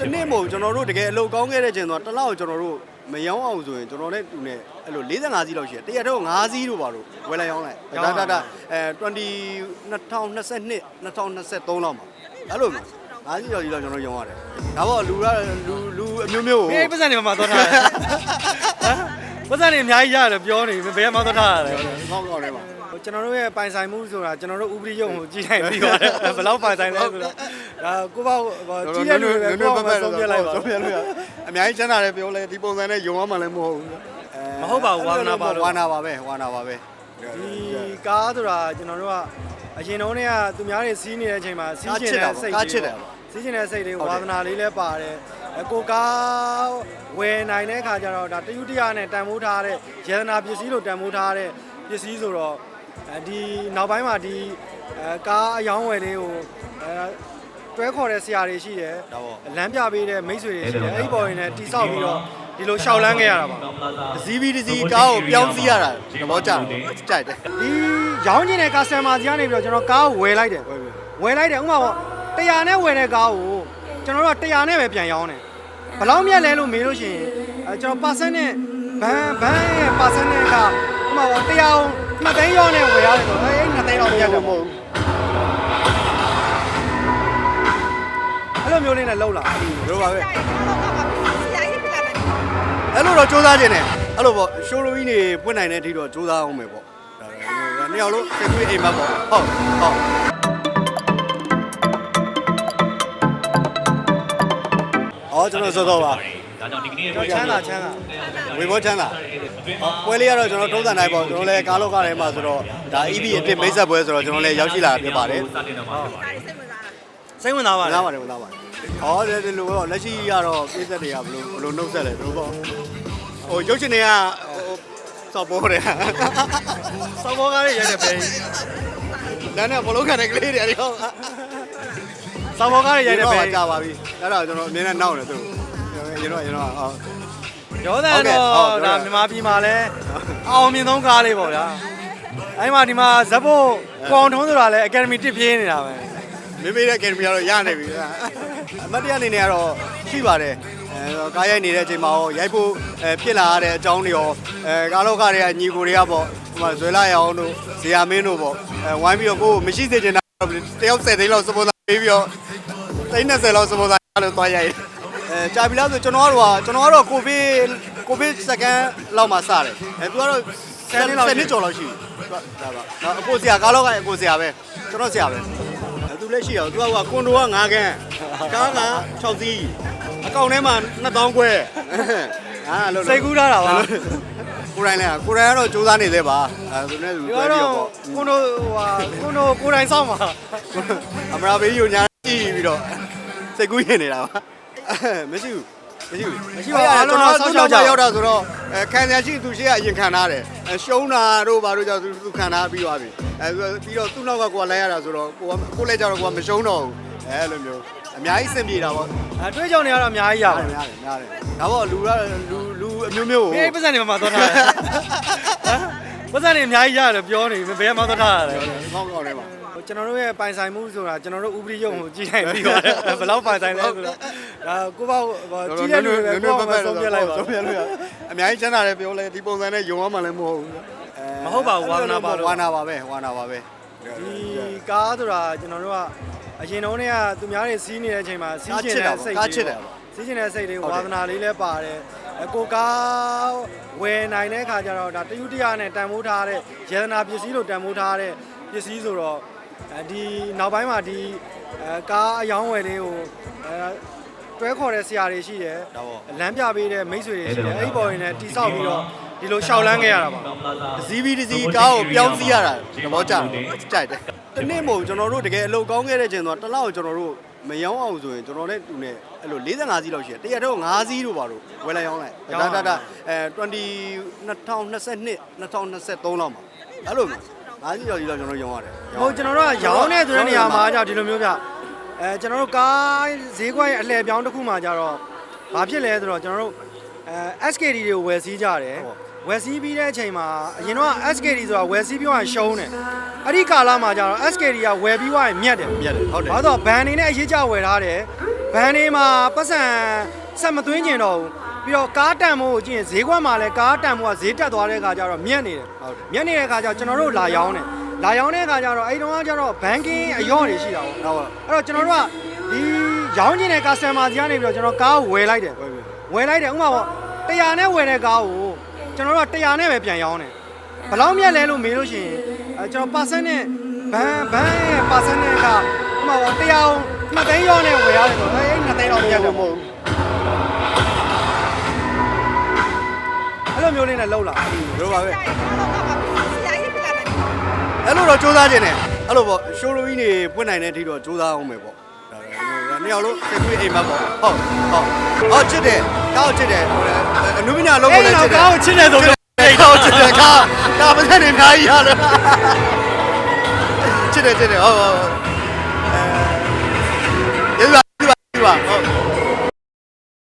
တနေ့မို့ကျွန်တော်တို့တကယ်အလုပ်ကောင်းခဲ့တဲ့ချိန်ဆိုတော့တစ်လောက်ကျွန်တော်တို့မယောင်းအောင်ဆိုရင်ကျွန်တော်နဲ့တူနဲ့အဲ့လို45စီးလောက်ရှိတယ်တရက်တော့5စီးတို့ပါတော့ဝယ်လိုက်ရောင်းလိုက်ဒါဒါဒါအဲ20 2022 2023လောက်မှာအဲ့လိုမျိုး5စီးလောက်ကြီးလောက်ကျွန်တော်ရောင်းရတယ်ဒါပေါ့လူကလူလူအမျိုးမျိုး။အေးပတ်စံနေမှာသွားထားတယ်။ဟမ် ပတ်စံနေအများကြီးရတယ်ပြောနေဘယ်မှာသွားထားရလဲကောင်းကောင်းလေးပါ။ကျွန်တော်တို့ရဲ့ပိုင်ဆိုင်မှုဆိုတာကျွန်တော်တို့ဥပဒေရုံကိုကြီးနိုင်ပြီးပါတယ်။ဘယ်လောက်ပိုင်ဆိုင်လဲဆိုတာဒါကိုပေါ့ကြီးတဲ့လူတွေပဲကိုပေါ့ဆုံးပြလိုက်ပါဆုံးပြလို့ရအများကြီးချမ်းသာတယ်ပြောလဲဒီပုံစံနဲ့ယုံရမှလည်းမဟုတ်ဘူးမဟုတ်ပါဘူးဝါသနာပါလို့ဝါနာပါပဲဝါနာပါပဲဒီကားဆိုတာကျွန်တော်တို့ကအရင်တုန်းကသူများတွေစီးနေတဲ့အချိန်မှာစီးကျင်တဲ့စိတ်ကားချစ်တယ်စီးကျင်တဲ့စိတ်တွေဟုတ်တယ်ဝါသနာလေးလည်းပါတယ်အ ကိုကားဝယ်နိုင်တဲ့ခါကျတော့ဒါတယုတရနဲ့တန်ဖိုးထားတဲ့ယေဒနာပစ္စည်းလို့တန်ဖိုးထားတဲ့ပစ္စည်းဆိုတော့အဲဒီနောက်ပိုင်းမှာဒီအဲကားအယောင်းဝယ်လေးကိုအဲတွဲခေါ်တဲ့ဆရာတွေရှိတယ်ဒါပေါ့လမ်းပြပေးတဲ့မိတ်ဆွေတွေရှိတယ်အဲ့ဒီပေါ်ရင်လည်းတိဆောက်ပြီးတော့ဒီလိုရှောက်လန်းခဲ့ရတာပါဒစီဘီဒစီကားကိုပြောင်းစီးရတာသဘောကျတယ်ကြိုက်တယ်ဒီရောင်းကျင်တဲ့ customer စီကနေပြီးတော့ကျွန်တော်ကားကိုဝယ်လိုက်တယ်ဝယ်လိုက်တယ်ဥပမာပေါ့100နဲ့ဝယ်တဲ့ကားကို ကျွန်တော်တို့က100နဲ့ပဲပြန်ရောင်းတယ်ဘယ်လောက်မြတ်လဲလို့မေးလို့ရှိရင်အဲကျွန်တော် percent နဲ့ဘန်ဘန်ရဲ့ percent နဲ့ကဥပမာပေါ့100ကို2သိန်းရောင်းနဲ့ဝယ်ရတယ်ဆိုတော့အဲ2သိန်းတော့မြတ်တယ်မဟုတ်ဘူးအဲ့လိုမျိုးလေးနဲ့လောက်လာတို့ပါပဲဆရာကြီးပြလာတယ်အဲ့လိုတော့စူးစမ်းခြင်းတယ်အဲ့လိုပေါ့ရှိုးလိုကြီးနေပွင့်နိုင်တဲ့အထိတော့စူးစမ်းအောင်မယ်ပေါ့ဒါနှစ်ယောက်လုံးစိတ်ကူးအိမ်မက်ပေါ့ဟုတ်ဟုတ် ကျွန်တော်စောစောပါဒါကြောင့်ဒီကနေ့ကျွန်တော်ချမ်းသာချမ်းသာဝေဘောချမ်းသာပွဲလေးကတော့ကျွန်တော်ထုံးစံတိုင်းပေါ့ကျွန်တော်လည်းကားလောကထဲမှာဆိုတော့ဒါ EV အစ်မိတ်ဆက်ပွဲဆိုတော့ကျွန်တော်လည်းရောက်ရှိလာတာဖြစ်ပါတယ်စတင်တော့မှာဖြစ်ပါတယ်စိတ်ဝင်စားတာစိတ်ဝင်စားပါဝင်တယ်လာပါတယ်ဝင်လာပါတယ်။အော်ဒီဒီလိုတော့လက်ရှိကတော့ကိစ္စတွေကဘယ်လိုဘယ်လိုနှုတ်ဆက်လဲတို့ပေါ့။ဟိုရုပ်ရှင်တွေကဟိုစော်ပေါ်တယ်စောဘောကားလေးရိုက်တယ်ပဲ။လမ်းနဲ့ဘလုံးခံတဲ့ကလေးတွေအ ရောစောဘောကားလေးရိုက်တယ်ပဲကြာပါပြီ။အဲ့တော့ကျွန်တော်အမြင်နဲ့နောက်တယ်သူ။ကျွန်တော်ကျွန်တော်ဟုတ်ရောသန်ဟုတ်ကဲ့တော့ဟုတ်ဒါမြန်မာပြည်မှာလည်းအောင်မြင်ဆုံးကားလေးပေါ့ဗျာအဲ့မှာဒီမှာဇက်ဖို့ကောင်ထုံးဆိုတာလည်းအကယ်ဒမီတစ်ပြေးနေတာပဲမိမိရဲ့ကင်မရာတော့ရနေပြီ။အမတ်တရားအနေနဲ့ကတော့ရှိပါတယ်။အဲကားရိုက်နေတဲ့အချိန်မှာရောရိုက်ဖို့အဲဖြစ်လာရတဲ့အကြောင်းတွေရောအဲကားလောကတွေကညီကိုတွေကပေါ့ဟိုမှာဇွဲလာရအောင်တို့ဇေယမင်းတို့ပေါ့အဲဝိုင်းပြီးတော့ကိုယ်မရှိစေချင်တာတယောက်10သိန်းလောက်စပေါ်လာပေးပြီးတော့ သိန်း20လောက်စပေါ်လာလို့တွားရိုက်အဲကြာပြီလားဆိုကျွန်တော်ကတော့ကျွန်တော်ကတော့ကိုဗစ်ကိုဗစ်စကန်လောက်မှစတယ်အဲသူကတော့10နှစ်ကျော်လောက်ရှိပြီဒါပါနော်အကိုဆရာကားလောကအကိုဆရာပဲကျွန်တော်ဆရာပဲသူလည်းရှိအောင်သူကကွန်ဒိုက9ခန်းကားက6စီးအကောင့်ထဲမှာ2000ခွဲဟာလို့စိတ်ကူးထားတာပါကိုရိုင်းလဲကိုရိုင်းကတော့စူးစမ်းနေသေးပါအဲသူနဲ့သူဒီတွဲတော့ပြီးတော့ပေါ့ကိုနိုဟာကိုနိုကိုယ်တိုင်စောင့်ပါအမရာဘေးယူညာ ကြည့်ပြီးတော့စိတ်ကူးရင်နေတာပါမရှိဘူးမရှိဘူးမရှိပါဘူးအားလုံးတော့စောင့်ရှောက်ကြရောက်တာဆိုတော့အဲခံရရှိသူရှိကအရင်ခံထားတယ်အဲရှုံးတာတို့ဘာတို့ကြောင့်သူသူခံထားပြီးသွားပြီအဲပြီးတော့သူ့နောက်ကကိုကလိုက်ရတာဆိုတော့ကိုကကိုလည်းကြတော့ကိုကမရှုံးတော့ဘူးအဲလိုမျိုးအများကြီးစင်ပြေတာပေါ့အတွေးကြောင်တွေကတော့အများကြီးရရပါပါတယ်တယ်ရတယ်ရတယ်ဒါပေါ့လူကလူလူအမျိုးမျိုးကိုအေးပတ်စံနေမှာသွားထားတယ်ဟမ်ပတ်စံနေအများကြီးရတယ်ပြောနေဘယ်မှာသွားထားရလဲကောင်းကောင်းလေးပါ ကျွန်တော်တို့ရဲ့ပိုင်ဆိုင်မှုဆိုတာကျွန်တော်တို့ဥပဒေရုံကိုကြီးနိုင်ပြီးပါတယ်ဘယ်လောက်ပိုင်ဆိုင်လဲဆိုတော့ဒါကိုပေါ့ကြီးတဲ့လူတွေပဲကိုပေါ့ဆုံးပြလိုက်ပါဆုံးပြလို့ရအများကြီးချမ်းသာတယ်ပြောလဲဒီပုံစံနဲ့ယုံရမှလည်းမဟုတ်ဘူးမဟုတ်ပါဘူးဝါသနာပါလို့ဝါနာပါပဲဝါနာပါပဲဒီကားဆိုတာကျွန်တော်တို့ကအရင်တုန်းကသူများတွေစီးနေတဲ့အချိန်မှာစီးကျင်တဲ့စိတ်စီးကျင်တဲ့စိတ်တွေဝါသနာလေးလည်းပါတယ်အကိုကားဝယ်နိုင်တဲ့ခါကျတော့ဒါတယုတရနဲ့တန်ဖိုးထားတဲ့ယေဒနာပစ္စည်းလို့တန်ဖိုးထားတဲ့ပစ္စည်းဆိုတော့အဲ ဒီနောက်ပိုင်းမှာဒီအဲကားအယောင်းဝယ်လေးကိုအဲတွဲခေါ်တဲ့ဆရာတွေရှိတယ်ဒါပေါ့လမ်းပြပေးတဲ့မိတ်ဆွေတွေရှိတယ်အဲ့ဒီပေါ်ရင်လည်းတိဆောက်ပြီးတော့ဒီလိုရှောက်လန်းခဲ့ရတာပါဒစီဘီဒစီကားကိုပြောင်းစီးရတာသဘောကျတယ်ကြိုက်တယ်တနေ့မို့ကျွန်တော်တို့တကယ်အလုပ်ကောင်းခဲ့တဲ့ချိန်ဆိုတော့တစ်လောက်ကျွန်တော်တို့မယောင်းအောင်ဆိုရင်ကျွန်တော်နဲ့တူနဲ့အဲ့လို45စီးလောက်ရှိတယ်တရက်တော့5စီးတို့ပါတော့ဝယ်လိုက်ရောင်းလိုက်ဒါဒါဒါအဲ20 2022 2023လောက်မှာအဲ့လိုမျိုး 5စီးလောက်ကြီးလောက်ကျွန်တော်ရောင်းရတယ်ဟုတ်ကျွန်တော်တို့ကရောင်းတဲ့ဆိုတဲ့နေရာမှာကြောင့်ဒီလိုမျိုးပြအဲကျွန်တော်တို့ကားဈေးကွက်ရဲ့အလှည့်ပြောင်းတစ်ခုမှကြတော့ဘာဖြစ်လဲဆိုတော့ကျွန်တော်တို့အဲ SKD တွေကိုဝယ်စည်းကြတယ်ဝယ်စည်းပြီးတဲ့အချိန်မှာအရင်တော့ SKD ဆိုတာဝယ်စည်းပြီးတော့ရှုံးတယ်အဲ့ဒီကာလမှာကျတော့ SKD ကဝယ်ပြီးသွားရင်မြတ်တယ်မြတ်တယ်ဟုတ်တယ်ဘာလို့လဲဆိုတော့ဘန်အနေနဲ့အရေးကြဝယ်ထားတယ်ဘန်နေမှာပတ်စံဆက်မသွင်းကျင်တော့ဘူး ပြီးတော့ကားတန်မို့ကိုကြည့်ရင်ဈေးကွက်မှာလည်းကားတန်မို့ကဈေးတက်သွားတဲ့အခါကျတော့မြက်နေတယ်ဟုတ်တယ်မြက်နေတဲ့အခါကျတော့ကျွန်တော်တို့လာရောင်းတယ်လာရောင်းတဲ့အခါကျတော့အဲ့တုန်းကကျတော့ဘန်ကင်းအယော့တွေရှိတာပေါ့ဟုတ်ပါအဲ့တော့ကျွန်တော်တို့ကဒီရောင်းကျင်တဲ့ customer စီကနေပြီးတော့ကျွန်တော်ကားကိုဝယ်လိုက်တယ်ဝယ်ပြီဝယ်လိုက်တယ်ဥပမာပေါ့100နဲ့ဝယ်တဲ့ကားကိုကျွန်တော်တို့က100နဲ့ပဲပြန်ရောင်းတယ်ဘယ်လောက်မြတ်လဲလို့မေးလို့ရှိရင်အဲကျွန်တော် percent နဲ့ဘန်ဘန်ရဲ့ percent နဲ့ကဥပမာပေါ့100ကို2သိန်းရောနဲ့ဝယ်ရတယ်ဆိုတော့အဲ2သိန်းတော့မြတ်တယ်မဟုတ်ဘူး လိုမျိုးလေးနဲ့လောက်လာတို့ပါပဲအဲ့လိုတော့စူးစမ်းခြင်းနဲ့အဲ့လိုပေါ့ရှိုးရူကြီးနေဖွင့်နိုင်တဲ့အထိတော့စူးစမ်းအောင်ပဲပေါ့ဒါနှစ်ယောက်လုံးစိတ်ကူးအိမ်မက်ပေါ့ဟုတ်ဟုတ်ဟောချစ်တယ်ကောက်ချစ်တယ်ဟိုလည်းအနုပညာလုံးကိုလည်းချစ်တယ်ကောက်ချစ်တယ်ဆိုတော့ကောက်ချစ်တယ်ကောက်ကောက်ပစံနေအားကြီးရတယ်ချစ်တယ်ချစ်တယ်ဟုတ်ဟုတ်အဲဒီပါဒီပါဒီပါဟုတ်